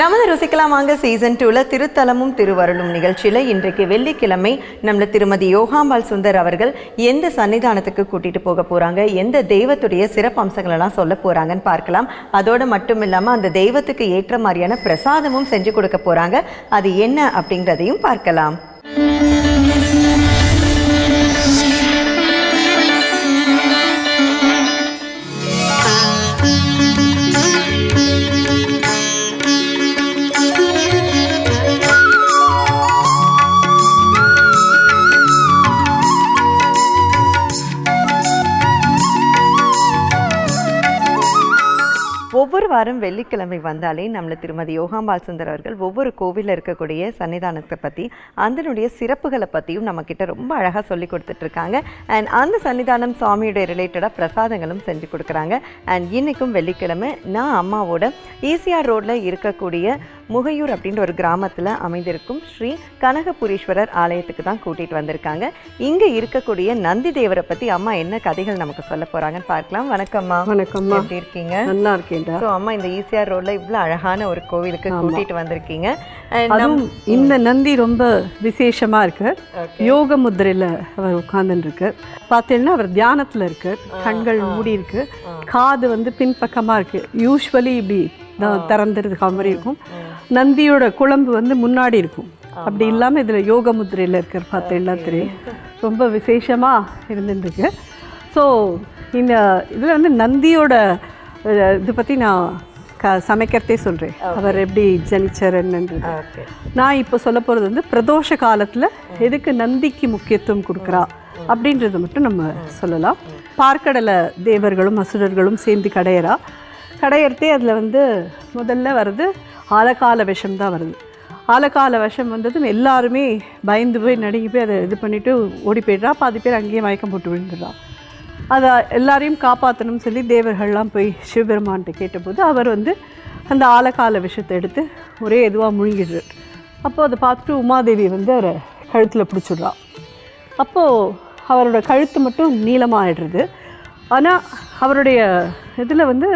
நமது ருசிக்கலாம் வாங்க சீசன் டூவில் திருத்தலமும் திருவருளும் நிகழ்ச்சியில இன்றைக்கு வெள்ளிக்கிழமை நம்மள திருமதி யோகாம்பால் சுந்தர் அவர்கள் எந்த சன்னிதானத்துக்கு கூட்டிட்டு போக போறாங்க எந்த தெய்வத்துடைய சிறப்பு அம்சங்களெல்லாம் சொல்ல போறாங்கன்னு பார்க்கலாம். அதோடு மட்டும் இல்லாமல் அந்த தெய்வத்துக்கு ஏற்ற மாதிரியான பிரசாதமும் செஞ்சு கொடுக்க போறாங்க. அது என்ன அப்படிங்கிறதையும் பார்க்கலாம். வாரம் வெள்ளிக்கிழமை வந்தாலே நம்மளை திருமதி யோகாம்பாள் சுந்தர் அவர்கள் ஒவ்வொரு கோவிலில் இருக்கக்கூடிய சன்னிதானத்தை பற்றி அதனுடைய சிறப்புகளை பற்றியும் நம்மக்கிட்ட ரொம்ப அழகாக சொல்லி கொடுத்துட்ருக்காங்க. அண்ட் அந்த சன்னிதானம் சுவாமியுடைய ரிலேட்டடாக பிரசாதங்களும் செஞ்சு கொடுக்குறாங்க. அண்ட் இன்றைக்கும் வெள்ளிக்கிழமை நான் அம்மாவோட ஈசிஆர் ரோட்டில் இருக்கக்கூடிய முகையூர் அப்படின்ற ஒரு கிராமத்தில் அமைந்திருக்கும் ஸ்ரீ கனகபுரீஸ்வரர் ஆலயத்துக்கு தான் கூட்டிகிட்டு வந்திருக்காங்க. இங்கே இருக்கக்கூடிய நந்தி தேவரை பற்றி அம்மா என்ன கதைகள் நமக்கு சொல்ல போகிறாங்கன்னு பார்க்கலாம். வணக்கம்மா வணக்கம்மா எப்படி இருக்கீங்க? நல்லா இருக்கேன்டா. ஸோ அம்மா இந்த ஈசிஆர் ரோட்ல இவ்வளோ அழகான ஒரு கோவிலுக்கு கூட்டிட்டு வந்திருக்கீங்க. இந்த நந்தி ரொம்ப விசேஷமா இருக்கு. யோக முத்திரையில அவர் உட்கார்ந்துட்டு இருக்கு பார்த்தீங்கன்னா அவர் தியானத்துல இருக்கு. கண்கள் மூடி இருக்கு. காது வந்து பின்பக்கமா இருக்கு. யூஸ்வலி இப்படி தான் திறந்துருக்க மாதிரி இருக்கும். நந்தியோட குழம்பு வந்து முன்னாடி இருக்கும். அப்படி இல்லாம இதுல யோக முத்திரையில இருக்கிற பார்த்தீங்கன்னா தெரியும் ரொம்ப விசேஷமா இருந்துட்டு இருக்கு ஸோ இந்த இதுல வந்து நந்தியோட இது பத்தி நான் க சமைக்கிறதே சொல்றேன். அவர் எப்படி ஜனிச்சார் என்னன்றது. நான் இப்போ சொல்ல போகிறது வந்து பிரதோஷ காலத்தில் எதுக்கு நந்திக்கு முக்கியத்துவம் கொடுக்குறா? அப்படின்றத மட்டும் நம்ம சொல்லலாம். பார்க்கடலை தேவர்களும் அசுரர்களும் சேர்ந்து கடையறா. கடையறதே அதில் வந்து முதல்ல வருது ஆலக்கால விஷம் தான் வருது. ஆலகால விஷம் வந்ததும் எல்லாருமே பயந்து போய் நடுங்கி போய் அதை இது பண்ணிவிட்டு ஓடி போயிடுறா. பாதி பேர் அங்கேயே மயக்கம் போட்டு விழுந்துடுறான் அதை எல்லாரையும் காப்பாற்றணும்னு சொல்லி தேவர்கள்லாம் போய் சிவபெருமான்கிட்ட கேட்டபோது அவர் வந்து அந்த ஆலகால விஷத்தை எடுத்து ஒரே இதுவாக முழுங்கிடுறார். அப்போது அதை பார்த்துட்டு உமாதேவி வந்து அவரை கழுத்தில் பிடிச்சிடுறா. அப்போது அவரோட கழுத்து மட்டும் நீளமாகிடுறது ஆனால் அவருடைய இதில் வந்து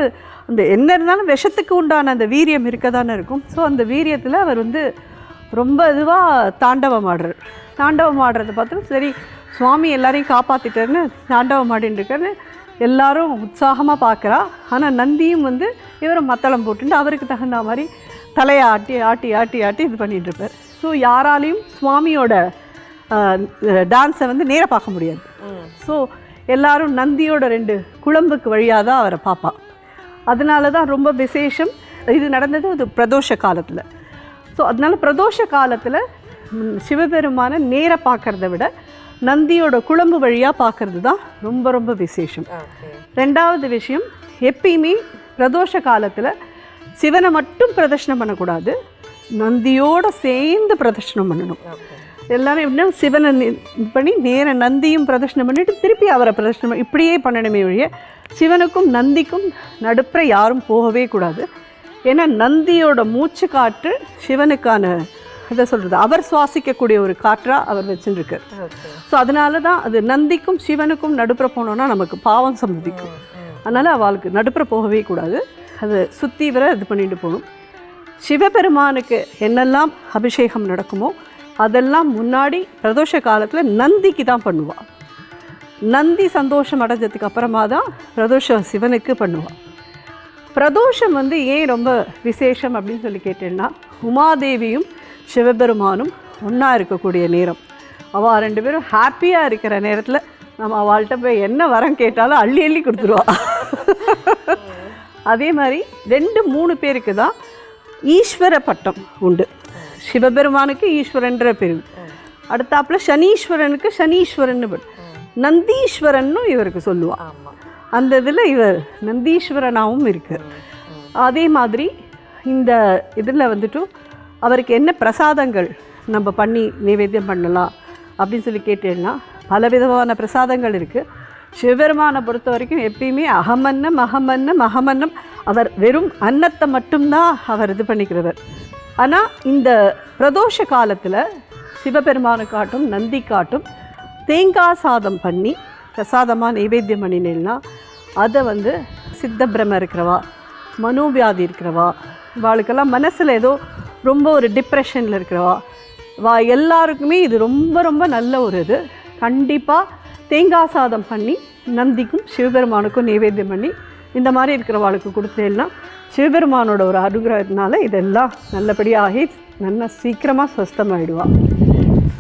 அந்த என்ன இருந்தாலும் விஷத்துக்கு உண்டான அந்த வீரியம் இருக்க தானே இருக்கும். ஸோ அந்த வீரியத்தில் அவர் வந்து ரொம்ப இதுவாக தாண்டவம் ஆடுறார். தாண்டவம் ஆடுறதை பார்த்துட்டு சரி சுவாமி எல்லாரையும் காப்பாற்றிட்டாருன்னு தாண்டவம் ஆடின்னு எல்லாரும் உற்சாகமாக பார்க்குறா. ஆனால் நந்தியும் வந்து இவரை மத்தளம் போட்டுட்டு அவருக்கு தகுந்த மாதிரி தலையை ஆட்டி ஆட்டி ஆட்டி ஆட்டி இது பண்ணிட்டு இருப்பார் ஸோ யாராலையும் சுவாமியோட டான்ஸை வந்து நேரா பார்க்க முடியாது. ஸோ எல்லாரும் நந்தியோட ரெண்டு குழம்புக்கு வழியாக தான் அவரை பார்ப்பா. அதனால தான் ரொம்ப விசேஷம். இது நடந்தது அது பிரதோஷ காலத்தில். ஸோ அதனால பிரதோஷ காலத்தில் சிவபெருமானை நேரா பார்க்கறத விட நந்தியோட குழம்பு வழியாக பார்க்கறது தான் ரொம்ப ரொம்ப விசேஷம். ரெண்டாவது விஷயம் எப்பயுமே பிரதோஷ காலத்தில் சிவனை மட்டும் பிரதர்ஷனம் பண்ணக்கூடாது. நந்தியோட சேர்ந்து பிரதர்ஷனம் பண்ணணும். எல்லாரும் எப்படின்னா சிவனை நி- இது பண்ணி நேர நந்தியும் பிரதர்ஷனம் பண்ணிட்டு திருப்பி அவரை பிரதர்ஷனம் இப்படியே பண்ணணுமே ஒழிய சிவனுக்கும் நந்திக்கும் நடுப்புற யாரும் போகவே கூடாது. ஏன்னா நந்தியோட மூச்சு காற்று சிவனுக்கான இதை சொல்கிறது அவர் சுவாசிக்கக்கூடிய ஒரு காற்றாக அவர் வச்சுருக்கார் ஸோ அதனால தான் அது நந்திக்கும் சிவனுக்கும் நடுப்புற போனோன்னா நமக்கு பாவம் சம்மதிக்கும். அதனால் அவளுக்கு நடுப்புற போகவே கூடாது. அதை சுற்றி வர இது பண்ணிட்டு போகணும். சிவபெருமானுக்கு என்னெல்லாம் அபிஷேகம் நடக்குமோ அதெல்லாம் முன்னாடி பிரதோஷ காலத்தில் நந்திக்கு தான் பண்ணுவாள் நந்தி சந்தோஷம் அடைஞ்சதுக்கு அப்புறமா தான் பிரதோஷம் சிவனுக்கு பண்ணுவாள் பிரதோஷம் வந்து ஏன் ரொம்ப விசேஷம் அப்படின்னு சொல்லி கேட்டேன்னா உமாதேவியும் சிவபெருமானும் ஒன்றா இருக்கக்கூடிய நேரம். அவள் ரெண்டு பேரும் ஹாப்பியாக இருக்கிற நேரத்தில் நம்ம அவள்கிட்ட போய் என்ன வரம் கேட்டாலும் அள்ளி அள்ளி கொடுத்துருவா. அதே மாதிரி ரெண்டு மூணு பேருக்கு தான் ஈஸ்வர பட்டம் உண்டு. சிவபெருமானுக்கு ஈஸ்வரன்ற பேர். அடுத்தாப்புல சனீஸ்வரனுக்கு சனீஸ்வரன் பேர். நந்தீஸ்வரன்னு இவருக்கு சொல்லுவாள் அந்த இதில் இவர் நந்தீஸ்வரனாகவும் இருக்கு. அதே மாதிரி இந்த இதில் வந்துட்டு அவருக்கு என்ன பிரசாதங்கள் நம்ம பண்ணி நைவேத்தியம் பண்ணலாம் அப்படின்னு சொல்லி கேட்டேன்னா பலவிதமான பிரசாதங்கள் இருக்குது சிவபெருமானை பொறுத்த வரைக்கும் எப்பயுமே அகமன்னம் அகமன்னம் அகமன்னம். அவர் வெறும் அன்னத்தை மட்டும்தான் அவர் இது பண்ணிக்கிறவர். ஆனால் இந்த பிரதோஷ காலத்தில் சிவபெருமானு காட்டும் நந்தி காட்டும் தேங்காய் சாதம் பண்ணி பிரசாதமாக நைவேத்தியம் பண்ணினேன்னா அதை வந்து சித்த பிரம இருக்கிறவா மனோவியாதி இருக்கிறவா வாளுக்கெல்லாம் மனசில் ஏதோ ரொம்ப ஒரு டிப்ரெஷனில் இருக்கிறவா வா எல்லாருக்குமே இது ரொம்ப ரொம்ப நல்ல ஒரு இது. கண்டிப்பாக தேங்காய் சாதம் பண்ணி நந்திக்கும் சிவபெருமானுக்கும் நைவேத்தியம் பண்ணி இந்த மாதிரி இருக்கிறவாளுக்கு கொடுத்தேன்னா சிவபெருமானோட ஒரு அனுகிரகத்தினால இதெல்லாம் நல்லபடியாகி நல்லா சீக்கிரமாக ஸ்வஸ்தமாயிடுவா.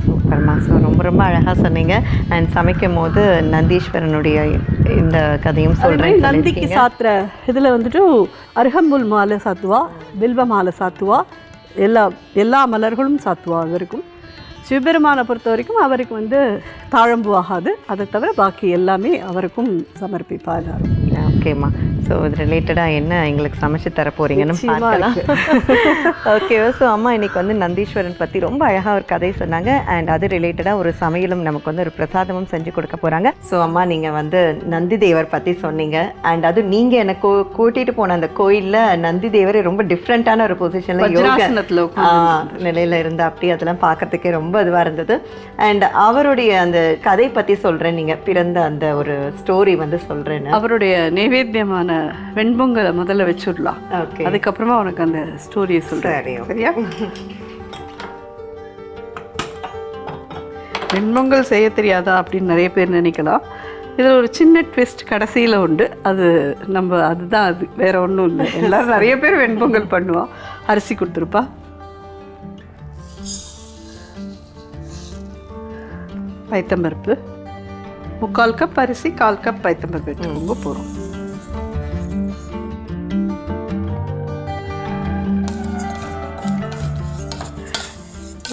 சூப்பர்மா ஸோ ரொம்ப ரொம்ப அழகாக சொன்னீங்க. அண்ட் சமைக்கும் போது நந்தீஸ்வரனுடைய இந்த கதையும் சொல்கிறேன் நந்திக்கு சாத்துற இதில் வந்துட்டு அருகம்புல் மாலை சாத்துவா வில்வ மாலை சாத்துவா எல்லா எல்லா மலர்களும் சாத்துவா அவருக்கும். சிவபெருமானை பொறுத்த வரைக்கும் அவருக்கு வந்து தாழம்பு ஆகாது. அதை தவிர பாக்கி எல்லாமே அவருக்கும் சமர்ப்பிப்பா எல்லாரும் ஓகேம்மா. ஸோ இது ரிலேட்டடாக என்ன எங்களுக்கு சமைச்சு தர போறீங்கன்னு நிச்சயமா பார்க்கலாம். ஓகே ஸோ அம்மா இன்னைக்கு வந்து நந்தீஸ்வரன் பற்றி ரொம்ப அழகாக ஒரு கதை சொன்னாங்க. அண்ட் அது ரிலேட்டடாக ஒரு சமையலும் நமக்கு வந்து ஒரு பிரசாதமும் செஞ்சு கொடுக்க போகிறாங்க ஸோ அம்மா நீங்கள் வந்து நந்தி தேவர் பற்றி சொன்னீங்க. அண்ட் அது நீங்கள் என்னை கூ கூட்டிகிட்டு போன அந்த கோயிலில் நந்தி தேவர் ரொம்ப டிஃப்ரெண்ட்டான ஒரு பொசிஷனில் வஜ்ராசனத்துல நிலையில் இருந்து அப்படி அதெல்லாம் பார்க்கறதுக்கே ரொம்ப இதுவாக இருந்தது. அண்ட் அவருடைய அந்த கதை பற்றி சொல்கிறேன் நீங்கள் பிறந்த அந்த ஒரு ஸ்டோரி வந்து சொல்கிறேன்னு அவருடைய நைவேத்தியமான வெண்பொங்கலை முதல்ல வச்சுடலாம். ஓகே. அதுக்கப்புறமா உனக்கு அந்த ஸ்டோரியை சொல்கிறேன் சரி சரியா வெண்பொங்கல் செய்ய தெரியாதா அப்படின்னு நிறைய பேர் நினைக்கலாம். இதில் ஒரு சின்ன ட்விஸ்ட் கடைசியில் உண்டு. அது நம்ம அதுதான் அது வேற ஒன்றும் இல்லை. எல்லாரும் நிறைய பேர் வெண்பொங்கல் பண்ணுவான் அரிசி கொடுத்துருப்பா. பைத்தம்பருப்பு. முக்கால் கப் அரிசி கால் கப் பைத்தம்பருப்பு எடுத்துக்கோங்க போகிறோம்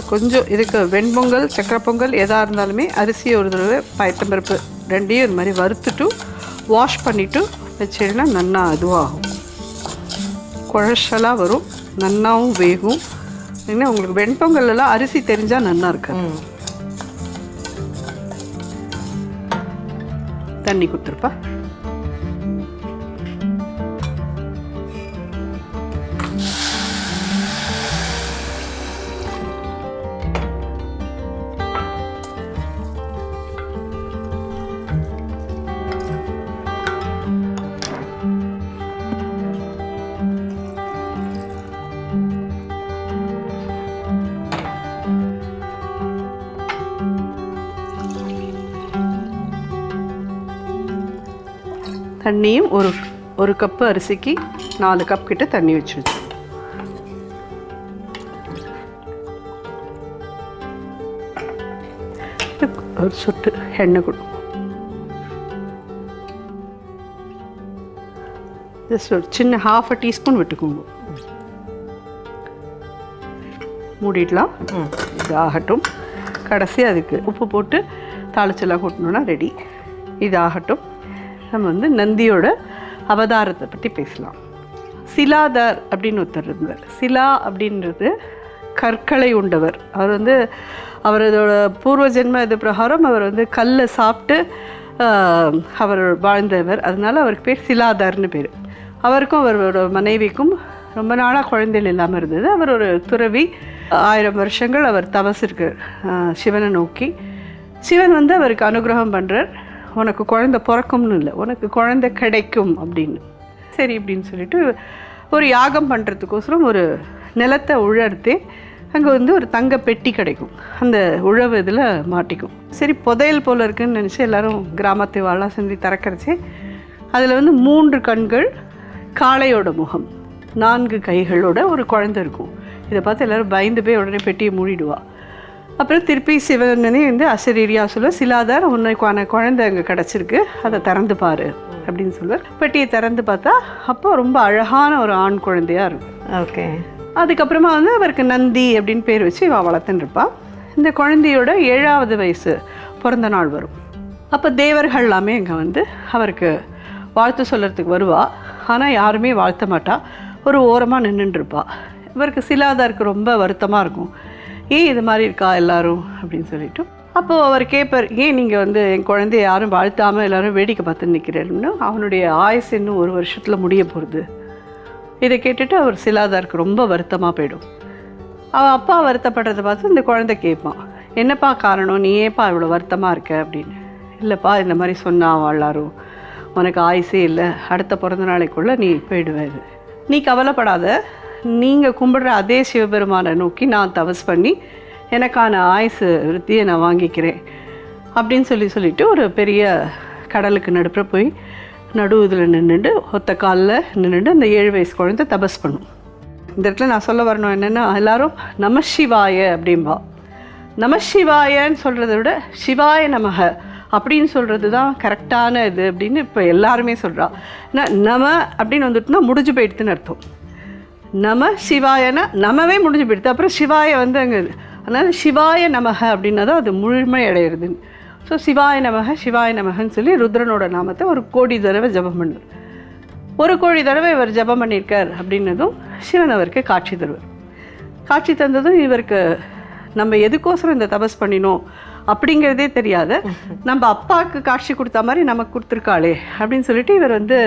கொஞ்சம் இதுக்கு வெண்பொங்கல் சக்கரை பொங்கல் எதாக இருந்தாலுமே அரிசி ஒரு தடவை பயத்தம்பருப்பு ரெண்டையும் இது மாதிரி வறுத்துட்டு வாஷ் பண்ணிவிட்டு வச்சிங்கன்னா நன்னா இதுவாகும். குழச்சலாக வரும் நன்னாவும் வேகும். ஏன்னா உங்களுக்கு வெண்பொங்கல் எல்லாம் அரிசி தெரிஞ்சால் நன்னா இருக்காது. ம். தண்ணி கொடுத்துருப்பா. தண்ணியும் ஒரு ஒரு கப்பு அரிசிக்கு நாலு கப் கிட்ட தண்ணி வச்சு ஒரு சொட்டு எண்ணெய் கொடு. ஜஸ்ட் ஒரு சின்ன ஹாஃப் அ டீஸ்பூன் விட்டுக்கோங்க. மூடிடலாம். ம். இது ஆகட்டும் கடைசி அதுக்கு உப்பு போட்டு தாளிச்செல்லாம் கொட்டணும்னா ரெடி இது ஆகட்டும் நம்ம வந்து நந்தியோட அவதாரத்தை பற்றி பேசலாம். சிலாதார் அப்படின்னு ஒருத்தர் இருந்தார். சிலா அப்படின்றது கற்களை உண்டவர். அவர் வந்து அவரதோட பூர்வ ஜென்ம இது பிரகாரம் அவர் வந்து கல்லை சாப்பிட்டு அவர் வாழ்ந்தவர். அதனால் அவருக்கு பேர் சிலாதார்னு பேர். அவருக்கும் அவரோட மனைவிக்கும் ரொம்ப நாளாக குழந்தைகள் இல்லாமல் இருந்தது. அவர் ஒரு துறவி. ஆயிரம் வருஷங்கள் அவர் தவஸ் சிவனை நோக்கி. சிவன் வந்து அவருக்கு அனுகிரகம் பண்ணுறார் உனக்கு குழந்தை பிறக்கும்னு இல்லை உனக்கு குழந்தை கிடைக்கும் அப்படின்னு. சரி அப்படின்னு சொல்லிட்டு ஒரு யாகம் பண்ணுறதுக்கோசரம் ஒரு நிலத்தை உழர்த்தி அங்கே வந்து ஒரு தங்க பெட்டி கிடைக்கும். அந்த உழவு இதில் மாட்டிக்கும். சரி புதையல் போல் இருக்குன்னு நினச்சி எல்லோரும் கிராமத்தை வாழா செஞ்சு திறக்கறச்சு அதில் வந்து மூன்று கண்கள் காளையோட முகம் நான்கு கைகளோட ஒரு குழந்தை இருக்கும். இதை பார்த்து எல்லாரும் பயந்து போய் உடனே பெட்டியை மூடிடுவாள் அப்புறம் திருப்பி சிவனனே வந்து அசரீரியா சொல்ல சிலாதார் உன்னைக்கான குழந்தை அங்கே கிடச்சிருக்கு அதை திறந்து பாரு அப்படின்னு சொல்லுவார். பெட்டியை திறந்து பார்த்தா அப்போ ரொம்ப அழகான ஒரு ஆண் குழந்தையா இருக்கும். ஓகே. அதுக்கப்புறமா வந்து அவருக்கு நந்தி அப்படின்னு பேர் வச்சு இவ வளர்த்துன்னு இந்த குழந்தையோட ஏழாவது வயசு பிறந்த நாள் வரும். அப்போ தேவர்கள் எல்லாமே இங்கே வந்து அவருக்கு வாழ்த்து சொல்கிறதுக்கு வருவா. ஆனால் யாருமே வாழ்த்த மாட்டா. ஒரு ஓரமாக நின்றுட்டு இருப்பா. இவருக்கு சிலாதாருக்கு ரொம்ப வருத்தமாக இருக்கும். ஏன் இது மாதிரி இருக்கா எல்லாரும்? அப்படின்னு சொல்லிட்டு. அப்போது அவர் கேட்பார் ஏன் நீங்கள் வந்து என் குழந்தைய யாரும் வாழ்த்தாமல் எல்லாரும் வேடிக்கை பார்த்து நிற்கிறேன்னு அவனுடைய ஆயுசு இன்னும் ஒரு வருஷத்தில் முடிய போகிறது இதை கேட்டுட்டு அவர் சிலாதாருக்கு ரொம்ப வருத்தமாக போயிடும். அவன் அப்பா வருத்தப்படுறதை பார்த்து இந்த குழந்தை கேட்பான் என்னப்பா காரணம்? நீ ஏன்ப்பா இவ்வளோ வருத்தமாக இருக்க? அப்படின்னு. இல்லைப்பா இந்த மாதிரி சொன்னா எல்லாரும் உனக்கு ஆயுசே இல்லை. அடுத்த பிறந்த நாளைக்குள்ளே நீ போயிடுவேன் நீ கவலைப்படாத. நீங்கள் கும்பிடுற அதே சிவபெருமானை நோக்கி நான் தவஸ் பண்ணி எனக்கான ஆயுசு விருத்தியை நான் வாங்கிக்கிறேன் அப்படின்னு சொல்லி சொல்லிவிட்டு ஒரு பெரிய கடலுக்கு நடுப்புற போய் நடு இதில் நின்றுட்டு ஒத்த காலில் நின்றுட்டு அந்த ஏழு வயசு குழந்தை தபஸ் பண்ணும். இந்த இடத்துல நான் சொல்ல வரணும் என்னென்னா எல்லாரும் நம சிவாய அப்படிம்பா. நம சிவாயன்னு சொல்கிறத விட சிவாய நமக அப்படின்னு சொல்கிறது தான் கரெக்டான இது அப்படின்னு இப்போ எல்லாருமே சொல்கிறா ஏன்னா நம அப்படின்னு வந்துட்டுனா முடிஞ்சு போயிடுதுன்னு அர்த்தம். நம சிவாயனா நமவே முடிஞ்சு போயிடுது. அப்புறம் சிவாய வந்து அங்கே அதனால் சிவாய நமக அப்படின்னா தான் அது முழுமை அடையிறது ஸோ சிவாய நமக சிவாய நமகன்னு சொல்லி ருத்ரனோட நாமத்தை ஒரு கோடி தடவை ஜபம் பண்ணார் ஒரு கோடி தடவை இவர் ஜபம் பண்ணியிருக்கார் அப்படின்னதும் சிவன் அவருக்கு காட்சி தருவார். காட்சி தந்ததும் இவருக்கு நம்ம எதுக்கோசரம் இந்த தபஸ் பண்ணினோம் அப்படிங்கிறதே தெரியாத நம்ம அப்பாவுக்கு காட்சி கொடுத்த மாதிரி நமக்கு கொடுத்துருக்காளே அப்படின்னு சொல்லிட்டு இவர் வந்து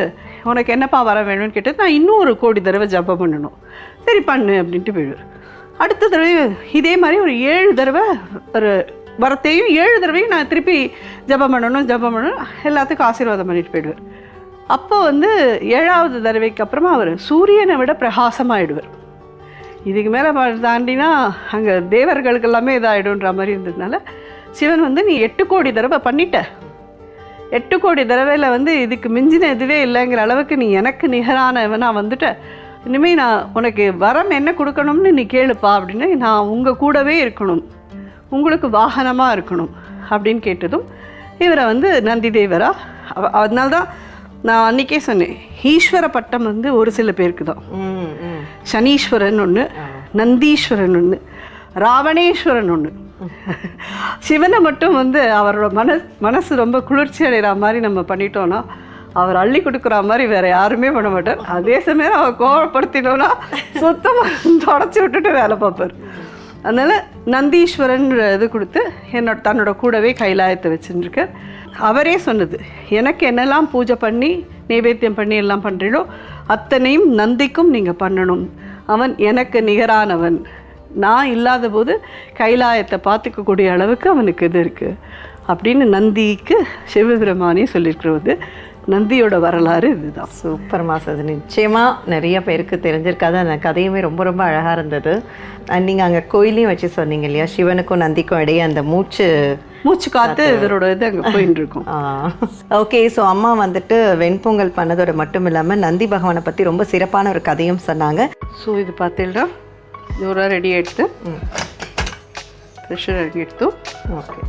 உனக்கு என்னப்பா வர வேணும்னு கேட்டது நான் இன்னும் ஒரு கோடி தடவை ஜப்பம் பண்ணணும். சரி பண்ணு அப்படின்ட்டு போயிடுவார். அடுத்த தடவை இதே மாதிரி ஒரு ஏழு தடவை ஒரு வரத்தையும் ஏழு தடவையும் நான் திருப்பி ஜபம் பண்ணணும் ஜபம் பண்ணணும் எல்லாத்துக்கும் ஆசீர்வாதம் பண்ணிட்டு போயிடுவார். அப்போ வந்து ஏழாவது தடவைக்கு அப்புறமா அவர் சூரியனை விட பிரகாசமாகிடுவார் இதுக்கு மேலே தாண்டினா அங்கே தேவர்களுக்கு எல்லாமே இதாகிடும்ன்ற மாதிரி இருந்ததுனால சிவன் வந்து நீ எட்டு கோடி தடவை பண்ணிட்ட எட்டு கோடி தடவையில் வந்து இதுக்கு மிஞ்சின இதுவே இல்லைங்கிற அளவுக்கு நீ எனக்கு நிகரானவனாக வந்துட்ட. இனிமேல் நான் உனக்கு வரம் என்ன கொடுக்கணும்னு நீ கேளுப்பா அப்படின்னு நான் உங்கள் கூடவே இருக்கணும். உங்களுக்கு வாகனமாக இருக்கணும் அப்படின்னு கேட்டதும் இவரை வந்து நந்தி தேவரா அதனால்தான் நான் அன்றைக்கே சொன்னேன் ஈஸ்வர பட்டம் வந்து ஒரு சில பேருக்கு தான். சனீஸ்வரன் ஒன்று நந்தீஸ்வரன் ஒன்று ராவணேஸ்வரன் ஒன்று சிவனை மட்டும் வந்து அவரோட மனசு மனசு ரொம்ப குளிர்ச்சி அடைகிற மாதிரி நம்ம பண்ணிட்டோன்னா அவர் அள்ளி கொடுக்குற மாதிரி வேற யாருமே பண்ண மாட்டார். அதே சமயம் அவர் கோவப்படுத்தினோன்னா சுத்தமாக தொடச்சி விட்டுட்டு வேலை பார்ப்பார். அதனால் நந்தீஸ்வரன் இது கொடுத்து என்னோட தன்னோட கூடவே கைலாயத்தை வச்சுருக்கார் அவரே சொன்னது எனக்கு என்னெல்லாம் பூஜை பண்ணி நைவேத்தியம் பண்ணி எல்லாம் பண்ணுறீங்களோ அத்தனையும் நந்திக்கும் நீங்கள் பண்ணணும். அவன் எனக்கு நிகரானவன். நான் இல்லாத போது கைலாயத்தை பார்த்துக்கக்கூடிய அளவுக்கு அவனுக்கு இது இருக்குது அப்படின்னு நந்திக்கு சிவபிரமானே சொல்லியிருக்கிறது. நந்தியோட வரலாறு இதுதான். சூப்பர்மா அது நிச்சயமாக நிறைய பேருக்கு தெரிஞ்சிருக்காது அந்த கதையுமே ரொம்ப ரொம்ப அழகாக இருந்தது. நீங்கள் அங்கே கோயிலையும் வச்சு சொன்னீங்க இல்லையா? சிவனுக்கும் நந்திக்கும் இடையே அந்த மூச்சு மூச்சு காத்து இவரோட இது அங்கே போயிட்டு இருக்கும். ஓகே ஸோ அம்மா வந்துட்டு வெண்பொங்கல் பண்ணதோட மட்டும் இல்லாமல் நந்தி பகவானை பற்றி ரொம்ப சிறப்பான ஒரு கதையும் சொன்னாங்க. ஸோ இது பார்த்தீங்கன்னா ನೂರ ರೆಡಿ ಆಯ್ತು ಪ್ರೆಷರ್ ಆಗಿತ್ತು ஓகே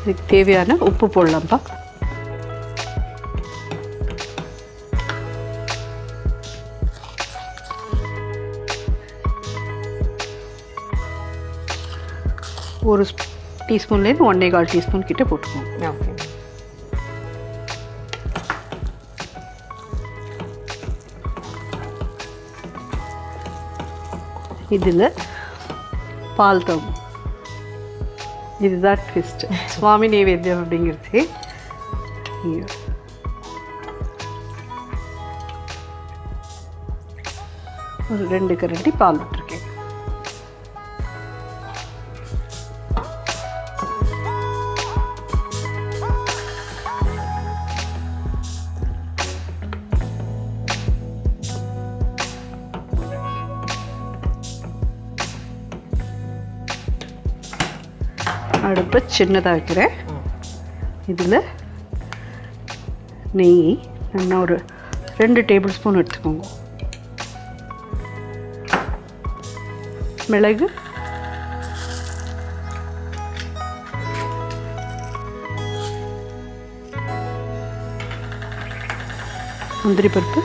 இதுக்கு தேவையான உப்பு போடலாம்ப்பா ஒரு டீஸ்பூன்லேருந்து ஒன்னே கால் டீஸ்பூன் கிட்ட போட்டுக்கோங்க ஓகே இதில் பால் தம். இதுதான் ட்விஸ்ட் சுவாமி நைவேத்தியம் அப்படிங்கிறது. ஒரு ரெண்டு கரண்டி பால் விட்டுருக்கேன் அடுப்பை சின்னதாக வைக்கிறேன் இதில் நெய் நல்லா ஒரு ரெண்டு டேபிள் ஸ்பூன் எடுத்துக்கோங்க. மிளகு. முந்திரி பருப்பு.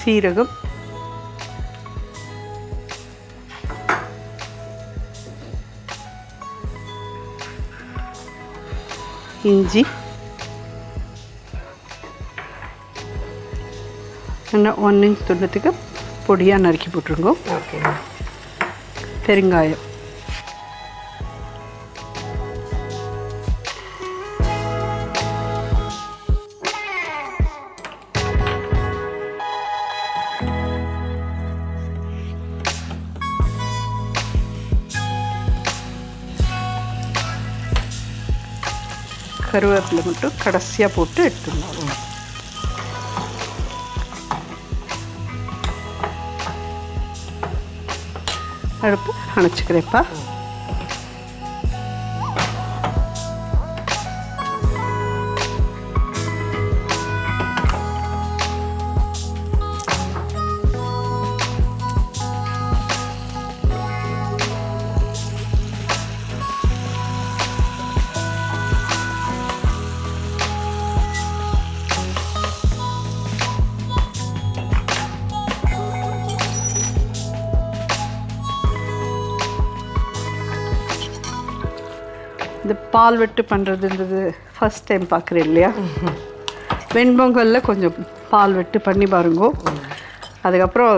சீரகம். இஞ்சி நல்லா ஒன் இன்ச் துண்டத்துக்கு பொடியாக நறுக்கி போட்டுருங்க ஓகே பெருங்காயம் கருவேப்பிலை மட்டும் கடைசியாக போட்டு எடுத்துடணும். அடுப்பு அணைச்சிக்கிறேன்ப்பா. இந்த பால் வெட்டு பண்ணுறதுன்றது ஃபர்ஸ்ட் டைம் பார்க்குறேன் இல்லையா? வெண்பொங்கலில் கொஞ்சம் பால் வெட்டு பண்ணி பாருங்க. அதுக்கப்புறம்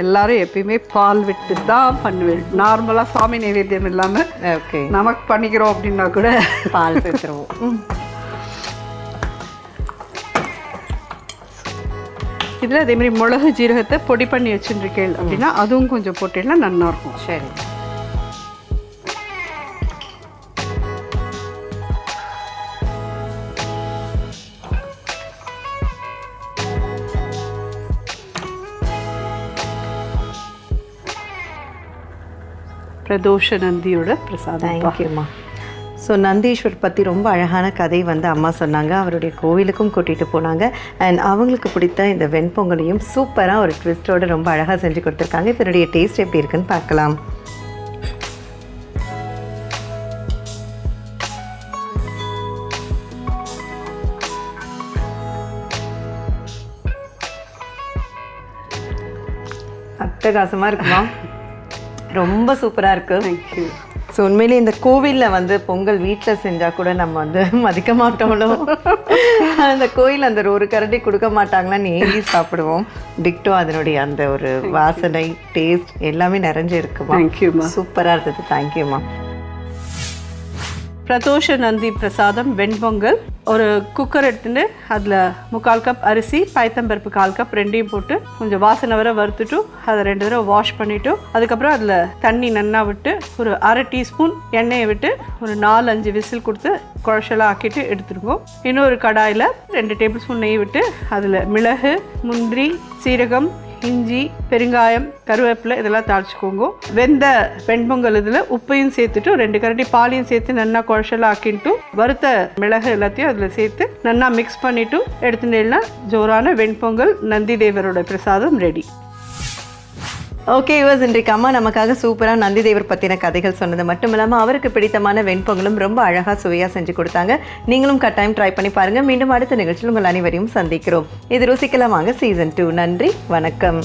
எல்லாரும் எப்பயுமே பால் வெட்டு தான் பண்ணுவேன். நார்மலாக சாமி நைவேத்தியம் இல்லாமல் ஓகே நமக்கு பண்ணிக்கிறோம் அப்படின்னா கூட பால் சேர்த்துருவோம். இதில் அதே மாதிரி மிளகு ஜீரகத்தை பொடி பண்ணி வச்சுருக்கேன் அப்படின்னா அதுவும் கொஞ்சம் போட்டீங்கன்னா நல்லா இருக்கும். சரி. பிரதோஷ நந்தியோட பிரசாதம் தேங்க்யூம்மா ஸோ நந்தீஸ்வர் பற்றி ரொம்ப அழகான கதை வந்து அம்மா சொன்னாங்க. அவருடைய கோவிலுக்கும் கூட்டிகிட்டு போனாங்க. அண்ட் அவங்களுக்கு பிடித்த இந்த வெண்பொங்கலையும் சூப்பராக ஒரு ட்விஸ்ட்டோட ரொம்ப அழகாக செஞ்சு கொடுத்துருக்காங்க. இதனுடைய டேஸ்ட் எப்படி இருக்குன்னு பார்க்கலாம். அட்டகாசமாக இருக்குமா? ரொம்ப சூப்பராக இருக்குது தேங்க்யூ ஸோ உண்மையிலே இந்த கோவிலில் வந்து பொங்கல் வீட்டில் செஞ்சால் கூட நம்ம வந்து மதிக்க மாட்டோம்லோ? அந்த கோயில் அந்த ஒரு கரண்டி கொடுக்க மாட்டாங்களான்னு ஏங்கி சாப்பிடுவோம். டிக்டோ அதனுடைய அந்த ஒரு வாசனை டேஸ்ட் எல்லாமே நிறைஞ்சு இருக்குமா சூப்பராக இருந்தது. தேங்க்யூம்மா பிரதோஷ நந்தி பிரசாதம் வெண்பொங்கல் ஒரு குக்கர் எடுத்துட்டு அதில் முக்கால் கப் அரிசி பயத்தம்பருப்பு கால் கப் ரெண்டையும் போட்டு கொஞ்சம் வாசனை வர வறுத்துட்டு அதை ரெண்டு தடவை வாஷ் பண்ணிவிட்டு அதுக்கப்புறம் அதில் தண்ணி நன்னா விட்டு ஒரு அரை டீஸ்பூன் எண்ணெயை விட்டு ஒரு நாலு அஞ்சு விசில் கொடுத்து குழச்சலாக ஆக்கிட்டு எடுத்துருவோம் இன்னொரு கடாயில் ரெண்டு டேபிள் ஸ்பூன் நெய் விட்டு அதில் மிளகு முந்திரி சீரகம் இஞ்சி பெருங்காயம் கருவேப்பிலை இதெல்லாம் தாளிச்சுக்கோங்க. வெந்த வெண்பொங்கல் இதில் உப்பையும் சேர்த்துட்டு ரெண்டு கரண்டி பாலையும் சேர்த்து நல்லா குழச்சலாக ஆக்கிட்டு வறுத்த மிளகு எல்லாத்தையும் அதில் சேர்த்து நல்லா மிக்ஸ் பண்ணிவிட்டு எடுத்துட்டேன்னா ஜோரான வெண்பொங்கல் நந்தி தேவரோட பிரசாதம் ரெடி ஓகே யுவர்ஸ் இன்றைக்கு அம்மா நமக்காக சூப்பராக நந்தி தேவர் பற்றின கதைகள் சொன்னது மட்டும் இல்லாமல் அவருக்கு பிடித்தமான வெண்பொங்கலும் ரொம்ப அழகாக சுவையாக செஞ்சு கொடுத்தாங்க. நீங்களும் கட்டாயம் ட்ரை பண்ணி பாருங்கள் மீண்டும் அடுத்த நிகழ்ச்சியில் உங்கள் அனைவரையும் சந்திக்கிறோம். இது ருசிக்கலாமாக சீசன் டூ நன்றி வணக்கம்.